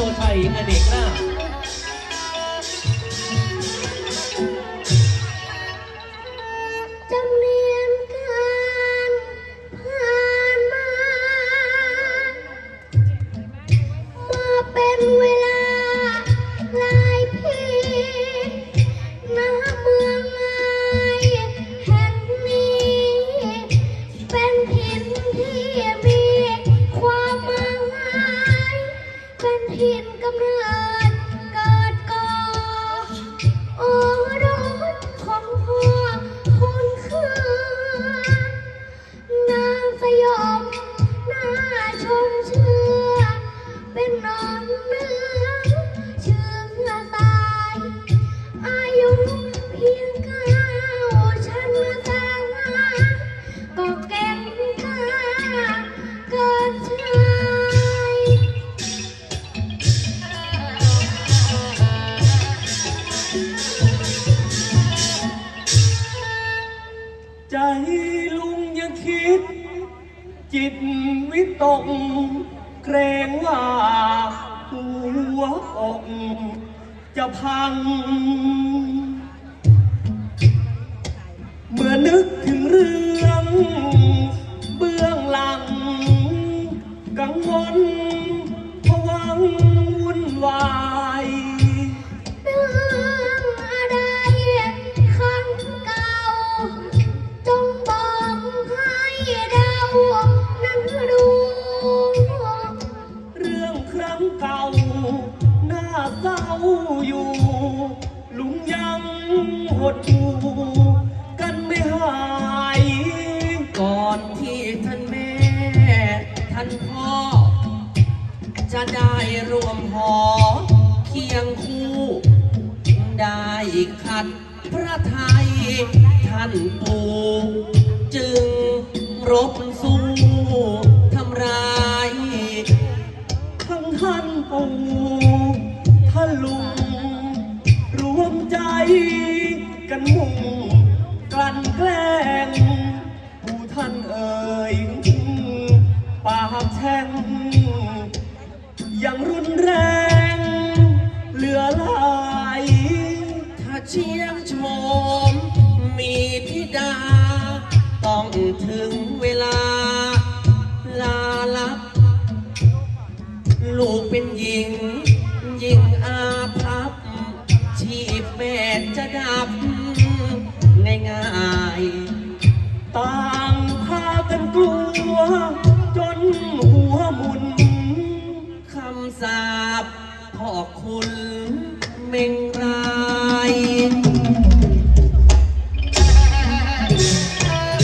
โชว์ไทยอเนกนา จิตวิตก เกรงว่าหัวอกจะพัง เมื่อนึกถึงเรื่อง เก่า หน้าเศร้าอยู่ ลุงยังหดหูกันไม่หาย ก่อนที่ท่านแม่ ท่านพ่อ จะได้รวมหอ เคียงคู่ ได้ขัดพระไทย ท่านปู่จึงรบสู้ รุทะลุงรวมใจกันมุ่งกลั่นแกล้งผู้ท่านเอ่ยปากแช่งยังรุนแรง เหลือหลายถ้าเชียงชม มีพิดา ต้องถึง เป็นหญิง หญิงอาพับ ชีพแม่จะดับ ง่ายๆต่างพากันกลัว จนหัวมุน คำสาบพ่อคุณเมงราย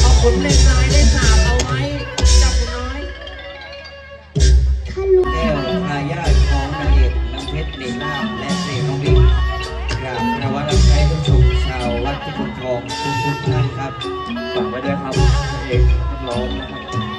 ขอคุณเมงรายได้ ทองนะครับฝากไว้ด้วยครับเอกกร้องนะครับ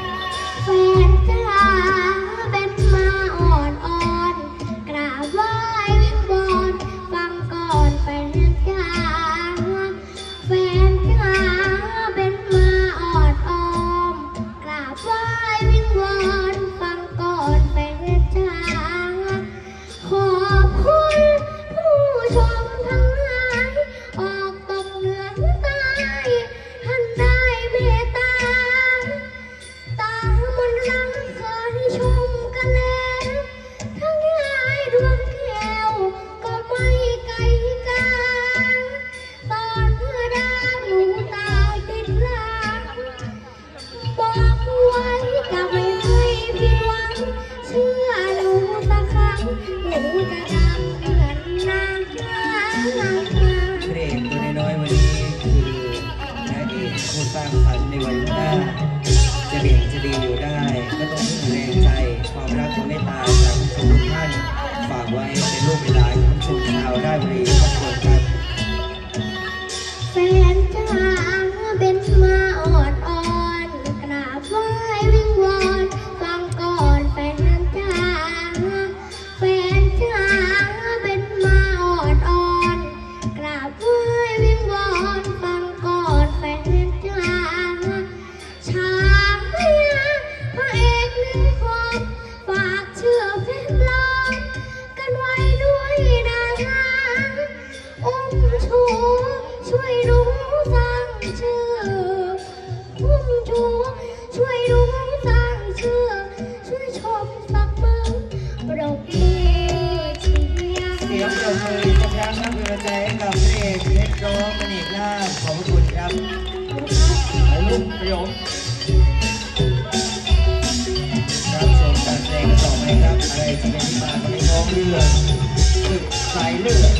ผู้สร้างสรรค์ในวันหน้า จะดีจะดีอยู่ ชูรู้สีอ่อนมชูช่วข้สร้างชื่มักมือปบเชียร์เสียรบองครับเป็กหพน้ลาขอบคุณครับลูกไยมครับชมการสดงต่อไปครับอะไรจะเป็นมาขนงน้องเลือดศึกสายเลือด